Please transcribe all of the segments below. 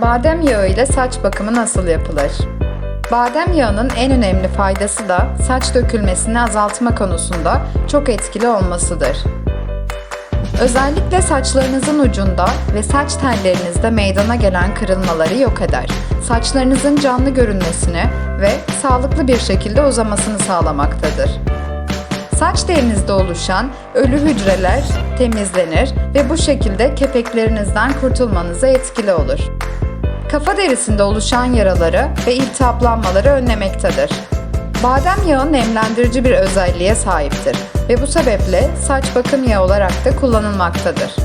Badem yağı ile saç bakımı nasıl yapılır? Badem yağının en önemli faydası da saç dökülmesini azaltma konusunda çok etkili olmasıdır. Özellikle saçlarınızın ucunda ve saç tellerinizde meydana gelen kırılmaları yok eder. Saçlarınızın canlı görünmesini ve sağlıklı bir şekilde uzamasını sağlamaktadır. Saç derinizde oluşan ölü hücreler temizlenir ve bu şekilde kepeklerinizden kurtulmanıza etkili olur. Kafa derisinde oluşan yaraları ve iltihaplanmaları önlemektedir. Badem yağı nemlendirici bir özelliğe sahiptir ve bu sebeple saç bakım yağı olarak da kullanılmaktadır.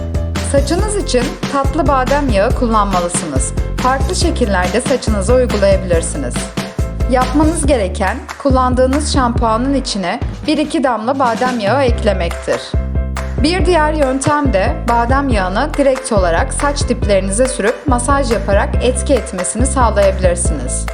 Saçınız için tatlı badem yağı kullanmalısınız. Farklı şekillerde saçınıza uygulayabilirsiniz. Yapmanız gereken kullandığınız şampuanın içine 1-2 damla badem yağı eklemektir. Bir diğer yöntem de badem yağını direkt olarak saç diplerinize sürüp masaj yaparak etki etmesini sağlayabilirsiniz.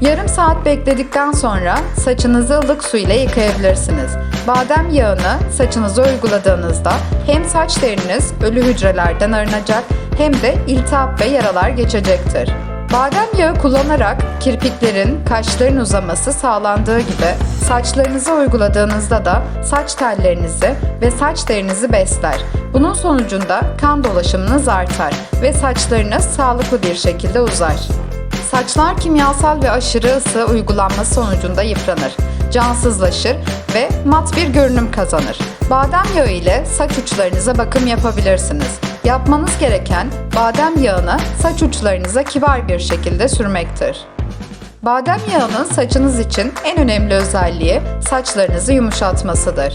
Yarım saat bekledikten sonra saçınızı ılık su ile yıkayabilirsiniz. Badem yağını saçınıza uyguladığınızda hem saç deriniz ölü hücrelerden arınacak hem de iltihap ve yaralar geçecektir. Badem yağı kullanarak kirpiklerin, kaşların uzaması sağlandığı gibi saçlarınıza uyguladığınızda da saç tellerinizi ve saç derinizi besler. Bunun sonucunda kan dolaşımınız artar ve saçlarınız sağlıklı bir şekilde uzar. Saçlar kimyasal ve aşırı ısı uygulanması sonucunda yıpranır, cansızlaşır ve mat bir görünüm kazanır. Badem yağı ile saç uçlarınıza bakım yapabilirsiniz. Yapmanız gereken badem yağını saç uçlarınıza kibar bir şekilde sürmektir. Badem yağının saçınız için en önemli özelliği saçlarınızı yumuşatmasıdır.